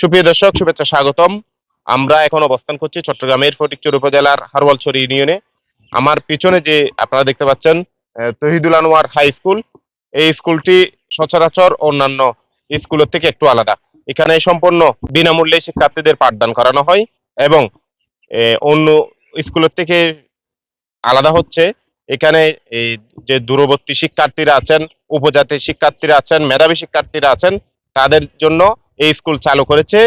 সুপ্রিয় দর্শক, শুভেচ্ছা স্বাগতম। আমরা এখন অবস্থান করছি চট্টগ্রামের ফটিকচুর উপজেলার হারওয়ালছড়ি ইউনিয়নে। আমার পিছনে যে আপনারা দেখতে পাচ্ছেন তহিদুল আনোয়ার হাই স্কুল, এই স্কুলটি সচরাচর অন্যান্য স্কুলের থেকে একটু আলাদা। এখানে সম্পূর্ণ বিনামূল্যে শিক্ষার্থীদের পাঠদান করানো হয় এবং অন্য স্কুলের থেকে আলাদা হচ্ছে, এখানে এই যে দূরবর্তী শিক্ষার্থীরা আছেন, উপজাতি শিক্ষার্থীরা আছেন, মেধাবী শিক্ষার্থীরা আছেন, তাদের জন্য এই স্কুল চালু করেছে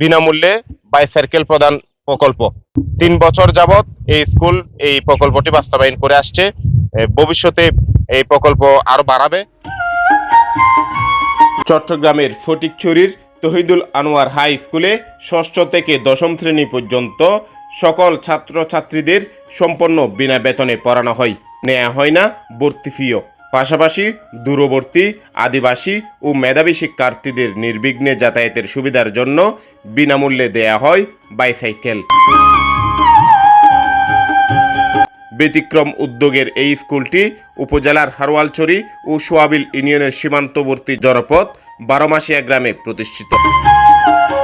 বিনামূল্যে বাইসাইকেল প্রদান প্রকল্প। তিন বছর যাবৎ এই স্কুল এই প্রকল্পটি বাস্তবায়ন করে আসছে। ভবিষ্যতে এই প্রকল্প আরও বাড়াবে। চট্টগ্রামের ফটিকছড়ির তহিদুল আনোয়ার হাই স্কুলে ষষ্ঠ থেকে দশম শ্রেণি পর্যন্ত সকল ছাত্রছাত্রীদের সম্পূর্ণ বিনা বেতনে পড়ানো হয়। নেওয়া হয় না, ভর্তি ফিও। পাশাপাশি দূরবর্তী, আদিবাসী ও মেধাবী শিক্ষার্থীদের নির্বিঘ্নে যাতায়াতের সুবিধার জন্য বিনামূল্যে দেয়া হয় বাইসাইকেল। ব্যতিক্রম উদ্যোগের এই স্কুলটি উপজেলার হারওয়ালছড়ি ও সোয়াবিল ইউনিয়নের সীমান্তবর্তী জনপথ বারোমাসিয়া গ্রামে প্রতিষ্ঠিত।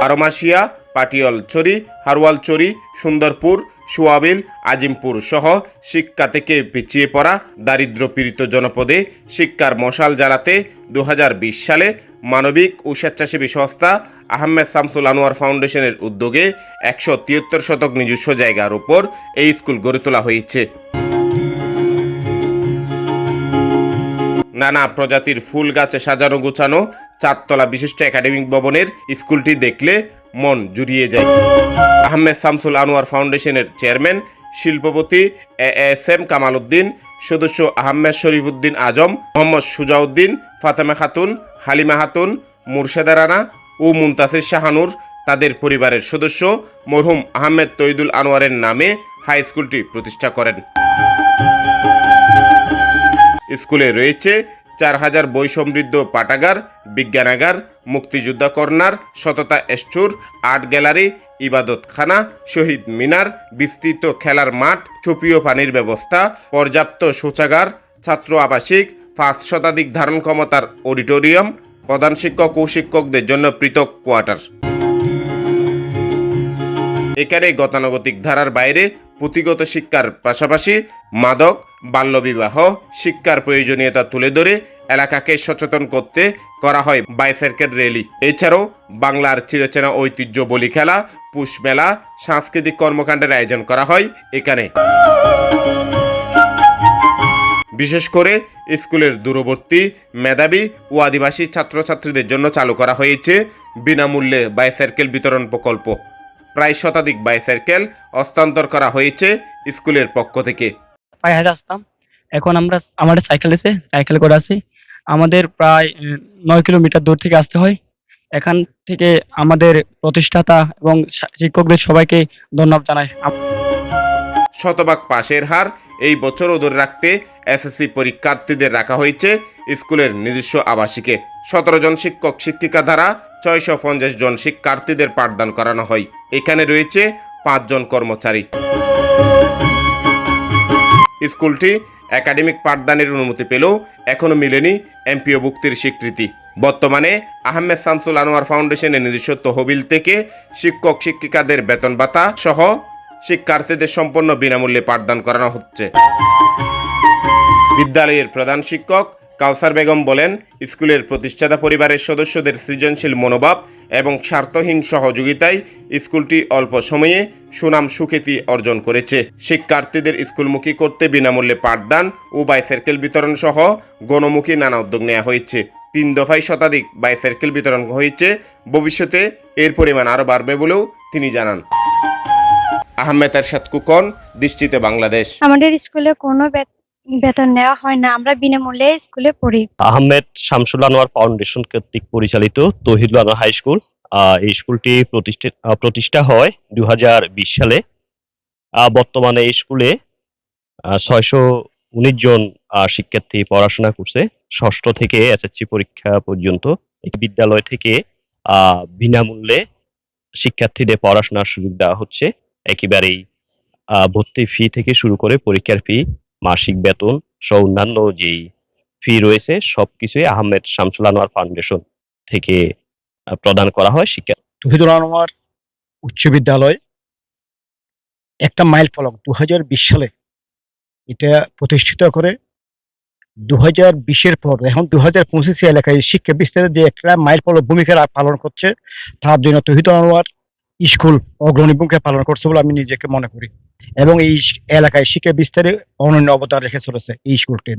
বারোমাসিয়া পাটিয়লছড়ি হারওয়ালছড়ি সুন্দরপুর, সোয়াবিল, আজিমপুর সহ শিক্ষা থেকে পিছিয়ে পড়া দারিদ্র পীড়িত জনপদে শিক্ষার মশাল জ্বালাতে দু হাজার বিশ সালে মানবিক ও স্বেচ্ছাসেবী সংস্থা আহমেদ শামসুল আনোয়ার ফাউন্ডেশনের উদ্যোগে একশো তিয়াত্তর শতক নিজস্ব জায়গার উপর এই স্কুল গড়ে তোলা হয়েছে। নানা প্রজাতির ফুল গাছে সাজানো গোছানো চারতলা বিশিষ্ট একাডেমিক ভবনের স্কুলটি দেখলে মন জুড়িয়ে যায়। আহমেদ শামসুল আনোয়ার ফাউন্ডেশনের চেয়ারম্যান, শিল্পপতি A S M Kamal Uddin সদস্য আহমেদ শরীফ উদ্দিন আজম, মোহাম্মদ সুজাউদ্দিন, ফাতেমা খাতুন, হালিমা খাতুন, মুর্শেদা রানা ও মুনতাসির শাহানুর তাদের পরিবারের সদস্য মরহুম আহমেদ তৈদুল আনোয়ারের নামে হাই স্কুলটি প্রতিষ্ঠা করেন। স্কুলে রয়েছে চার হাজার বই সমৃদ্ধ পাঠাগার বিজ্ঞানাগার মুক্তিযোদ্ধা কর্নার সততা স্টোর আর্ট গ্যালারি, ইবাদতখানা, শহীদ মিনার, বিস্তৃত খেলার মাঠ চুপীয় পানির ব্যবস্থা, পর্যাপ্ত শৌচাগার, ছাত্র আবাসিক, পাঁচ শতাধিক ধারণ ক্ষমতার অডিটোরিয়াম, প্রধান শিক্ষক ও শিক্ষকদের জন্য পৃথক কোয়ার্টার। এখানে গতানুগতিক ধারার বাইরে পুঁথিগত শিক্ষার পাশাপাশি মাদক, বাল্যবিবাহ, শিক্ষার প্রয়োজনীয়তা তুলে ধরে এলাকাকে সচেতন করতে করা হয় বাইসাইকেল র্যালি। এছাড়াও বাংলার চিরচেনা ঐতিহ্য বলি খেলা, পুষ মেলা, সাংস্কৃতিক কর্মকাণ্ডের আয়োজন করা হয় এখানে। বিশেষ করে স্কুলের দূরবর্তী মেধাবী ও আদিবাসী ছাত্রছাত্রীদের জন্য চালু করা হয়েছে বিনামূল্যে বাইসাইকেল বিতরণ প্রকল্প। প্রায় শতাধিক বাইসাইকেল হস্তান্তর করা হয়েছে স্কুলের পক্ষ থেকে। পায়ে হেঁটে আসতাম এখন আমরা আমাদের সাইকেল এসে সাইকেল করে আসি। আমাদের প্রায় নয় কিলোমিটার দূর থেকে আসতে হয়। এখান থেকে আমাদের প্রতিষ্ঠাতা এবং শিক্ষকদের সবাইকে ধন্যবাদ জানাই। শতভাগ পাশের হার এই বছর ধরে রাখতে এসএসসি পরীক্ষার্থীদের রাখা হয়েছে স্কুলের নিজস্ব আবাসিকে। সতেরো জন শিক্ষক শিক্ষিকা দ্বারা ছয়শো পঞ্চাশ জন শিক্ষার্থীদের পাঠদান করানো হয়। এখানে রয়েছে পাঁচজন কর্মচারী। স্কুলটি একাডেমিক পাঠদানের অনুমতি পেলেও এখনও মিলেনি এমপিও ভুক্তির স্বীকৃতি। বর্তমানে আহমেদ শামসুল আনোয়ার ফাউন্ডেশনের নিজস্ব তহবিল থেকে শিক্ষক শিক্ষিকাদের বেতন ভাতা সহ শিক্ষার্থীদের সম্পূর্ণ বিনামূল্যে পাঠদান করানো হচ্ছে। বিদ্যালয়ের প্রধান শিক্ষক কাউসার বেগম বলেন, স্কুলের প্রতিষ্ঠাতা পরিবারের সদস্যদের সৃজনশীল মনোভাব এবং স্বার্থহীন সহযোগিতায় স্কুলটি অল্প সময়ে সুনাম সুখ্যাতি অর্জন করেছে। শিক্ষার্থীদের স্কুলমুখী করতে বিনামূল্যে পাঠদান ও বাইসাইকেল বিতরণ সহ গণমুখী নানা উদ্যোগ নেওয়া হয়েছে। তিন দফায় শতাধিক বাইসাইকেল বিতরণ হয়েছে। ভবিষ্যতে এর পরিমাণ আরও বাড়বে বলেও তিনি জানান। আহমেদ এরশাদ কুকন, দৃষ্টিতে বাংলাদেশ। আমাদের স্কুলে কোনো বেতন নেওয়া হয় না, আমরা বিনামূল্যে স্কুলে পড়ি। আহমেদ শামসুল আনোয়ার ফাউন্ডেশন কর্তৃক পরিচালিত তহিদুল আনোয়ার হাই স্কুল এই স্কুলটি প্রতিষ্ঠা হয় দু সালে। বর্তমানে এই স্কুলে ছয়শো উনিশ জন শিক্ষার্থী পড়াশোনা করছে। ষষ্ঠ থেকে এসএসসি পরীক্ষা পর্যন্ত বিদ্যালয় থেকে বিনামূল্যে শিক্ষার্থীদের পড়াশোনার সুযোগ দেওয়া হচ্ছে। একেবারেই ভর্তি ফি থেকে শুরু করে পরীক্ষার ফি মাসিক বেতন সহ অন্যান্য যেই ফি রয়েছে, সবকিছুই আহমেদ শামসুল আনোয়ার ফাউন্ডেশন থেকে প্রদান করা হয় শিক্ষা তহিদুল আনোয়ার উচ্চ বিদ্যালয়। একটা মাইল ফলক দু হাজার বিশ সালে এটা প্রতিষ্ঠিত করে। দু হাজার বিশের পর, এখন দু হাজার পঁচিশে এলাকায় শিক্ষা বিস্তারে যে একটা মাইল ফলক ভূমিকা পালন করছে, তার জন্য তহিদুল আনোয়ার স্কুল অগ্রণী ভূমিকা পালন করছে বলে আমি নিজেকে মনে করি। এবং এই এলাকায় শিক্ষা বিস্তারে অনন্য অবদান রেখে চলেছে এই স্কুলটি।